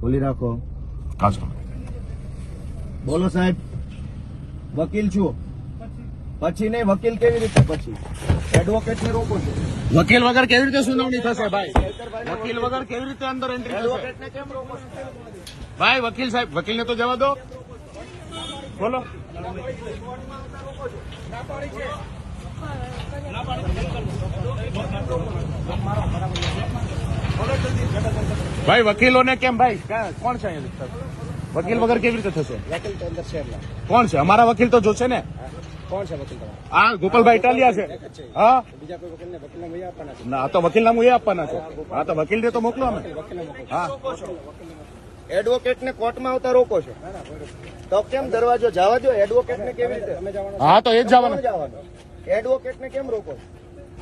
ખોલી રાખો. કાચો. બોલો સાહેબ વકીલ છું. પછી નહીં વકીલ કેવી રીતે પછી? એડવોકેટ ને રોકો છો. વકીલ વગર કેવી રીતે સુનાવણી થશે ભાઈ? વકીલ વગર કેવી રીતે અંદર એન્ટ્રી એડવોકેટ ને કેમ રોકો ભાઈ વકીલ સાહેબ વકીલને તો જવા દો. બોલો. ભાઈ વકીલોને કેમ ભાઈ? કોણ છે અહીંયા? વકીલ વગર કેવી રીતે થશે? વકીલ તો અંદર છે કોણ છે? અમારા વકીલ તો જોશે ને? કોણ છે વકીલ તમારા? આ ગોપાલભાઈ ઇટાલિયા છે. હા? બીજા કોઈ વકીલને વકીલને મળી આપવાના છે? ના આ તો વકીલ નામું એ આપવાના છે. હા તો વકીલને તો મોકલો અમે. હા. એડવોકેટ ને કોર્ટમાં આવતા રોકો છો. તો કેમ દરવાજો જવા દો એડવોકેટ ને કેવી રીતે? હા તો એ જ જવાનું. જવાનું. એડવોકેટ ને કેમ રોકો છો?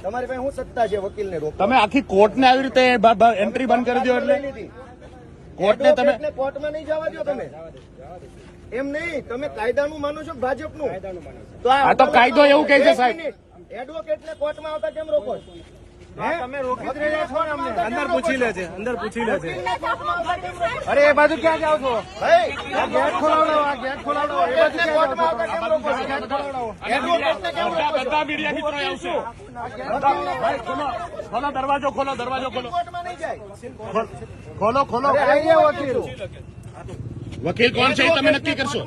તમારી પાસે શું સત્તા છે વકીલ ને રોકો તમે આખી કોર્ટને આવી રીતે એન્ટ્રી બંધ કરી દો એટલે? કોર્ટને તમે એડવોકેટને કોર્ટમાં નહીં જવા દો તમે. એમ નહીં તમે કાયદાનું માનો છો કે ભાજપનું? કાયદાનું માને છે. તો આ તો કાયદો એવું કહે છે, સાહેબ. એડવોકેટ ને કોર્ટમાં આવતા કેમ રોકો છો? હે? તમે રોકી જ રહ્યા છો ને અમને. અંદર પૂછી લે છે? અંદર પૂછી લે છે? અરે એ બાજુ ક્યાં જાવ છો? ગેટ ખોલાવડો આ ગેટ ખોલાવડો એ બાજુ બધા મીડિયા મિત્રો આવશે. ખોલો ખોલો દરવાજો ખોલો દરવાજો ખોલો. કોર્ટમાં નહીં જાય. ખોલ- ખોલો વકીલ. વકીલ કોણ છે તમે નક્કી કરશો?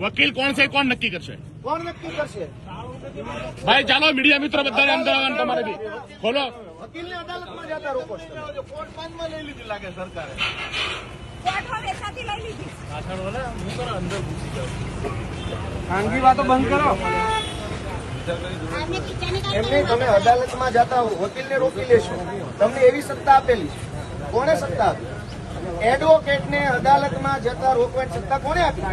વકીલ કોણ છે કોણ નક્કી કરશે? કોણ નક્કી કરશે? ભાઈ ચાલો મીડિયા મિત્રો બધાને અંદર આવવાનું તમારે બી. બોલો. વકીલને અદાલતમાં જતા રોકો છો. તમે. કોર્ટમાં બેસાતી લઈ લીધી. ખાનગી વાતો બંધ કરો. એમને તમે અદાલતમાં જતા વકીલને રોકી લેશો. તમને એવી સત્તા આપેલી છે. કોણે સત્તા આપી? એડવોકેટને અદાલતમાં જતા રોકવાની સત્તા કોને આપી?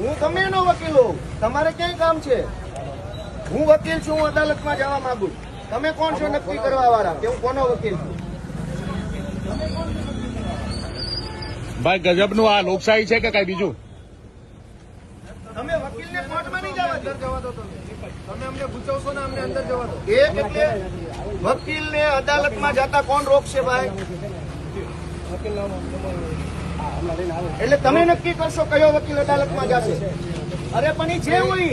હું તમે એનો વકીલ હોઉં. તમારે ક્યાંય કામ છે? હું વકીલ છું હું અદાલતમાં જવા માંગુ તમે કોણ છો નક્કી કરવા વાળા? કે હું કોનો વકીલ છું? ભાઈ ગજબનું આ લોકશાહી છે કે કઈ બીજું? તમે વકીલને કોર્ટમાં નહીં જવા અંદર જવા દો તમે. તમે અમને પૂછવશો ને અમને અંદર જવા દો. એક એટલે વકીલને અદાલતમાં જતા કોણ રોકશે ભાઈ? એટલે તમે નક્કી કરશો કયો વકીલ અદાલતમાં જશે? અરે પણ એ જે હોય.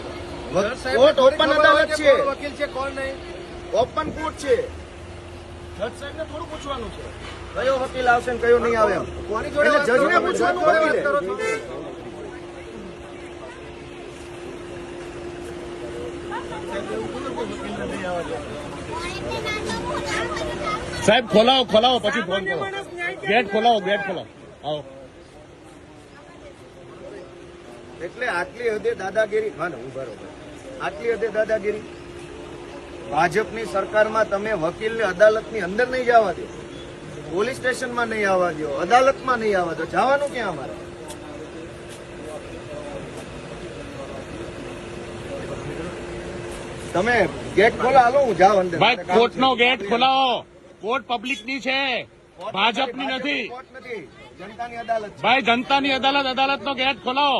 કોર્ટ ઓપન અદાલત છે? વકીલ છે કોણ નહીં? ઓપન કોર્ટ છે. જજ સાહેબ ને થોડું પૂછવાનું છે. કયો વકીલ આવશે ને કયો નહીં આવે કોની જોડે જજને પૂછવાનું સાહેબ ખોલાવો ખોલાવો પછી ફોન કરો. ગેટ ખોલાવો ગેટ ખોલાવો. આવો. એટલે આટલી હદે દાદાગીરી હા ને હું બરોબર આટલી હદે દાદાગીરી? ભાજપની સરકારમાં તમે વકીલને અદાલતની અંદર નહીં જવા દો. પોલીસ સ્ટેશનમાં નહીં આવવા દો. અદાલતમાં નહીં આવવા દો. જવાનું ક્યાં અમારે? તમે ગેટ ખોલો હાલો હું જાઉં અંદર. ભાઈ કોર્ટનો ગેટ ખોલાવો. કોર્ટ પબ્લિકની છે. ભાજપની નથી. જનતાની અદાલત ભાઈ જનતાની અદાલત અદાલતનો ગેટ ખોલાવો.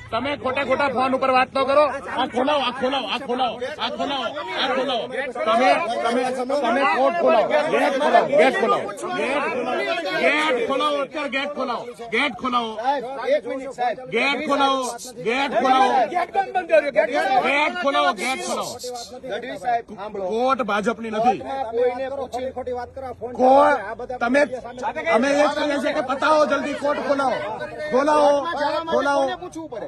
તમે ખોટા ખોટા ફોન ઉપર વાત તો કરો. આ ખોલાવો આ ખોલાવો આ ખોલાવો આ ખોલાવો આ ખોલાવો. તમે તમે તમે કોર્ટ ખોલાવો. ગેટ ખોલાવો ગેટ ખોલાવો. ગેટ ગેટ ખોલાવો, અત્યારે ગેટ ખોલાવો. ગેટ ખોલાવો. સાહેબ એક મિનિટ સાહેબ ગેટ ખોલાવો ગેટ ખોલાવો. ગેટ કેમ બંધ કર્યો ગેટ ગેટ ખોલાવો ગેટ ખોલાવો. ગઢવી સાહેબ સાંભળો કોર્ટ ભાજપની નથી. કોર્ટમાં કોઈને પૂછી ખોટી વાત કરો ફોન કોર્ટ તમે, અમે એ જ કહીએ છીએ કે પતાવો જલ્દી કોર્ટ ખોલાવો. ખોલાવો ખોલાવો. કોને પૂછવું પડે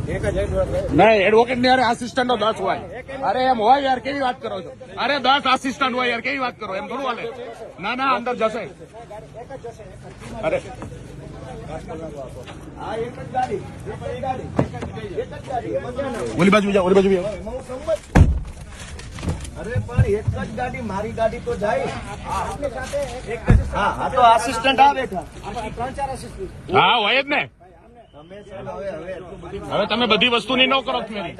નહીં એડવોકેટની અરે આસિસ્ટન્ટ દસ હોય. અરે એમ હોય યાર કેવી વાત કરો છો? અરે દસ આસિસ્ટન્ટ હોય યાર કેવી વાત કરો? એમ થોડું હાલે. ના ના અંદર જશે. અરે. એક જ ગાડી એક જ ગાડી એક જ ગાડી એમાં ક્યાં ના હોય? ઓલી બાજુ જાઓ ઓલી બાજુ. અરે પણ એક જ ગાડી મારી ગાડી તો જાય. હા હા તો આસિસ્ટન્ટ આ બેઠા. ત્રણ ચાર આસિસ્ટન્ટ હા હોય જ ને. હવે તમે બધી વસ્તુની ન કરો ભરી.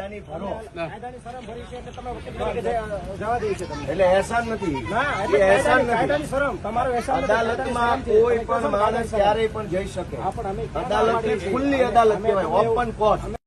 છે એટલે એહસાન નથી. ના એહસાન નથી. કાયદાની શરમ. તમારો અદાલતમાં કોઈ પણ માણસ ક્યારેય પણ જઈ શકે. અદાલત ખુલ્લી અદાલત કહેવાય ઓપન કોર્ટ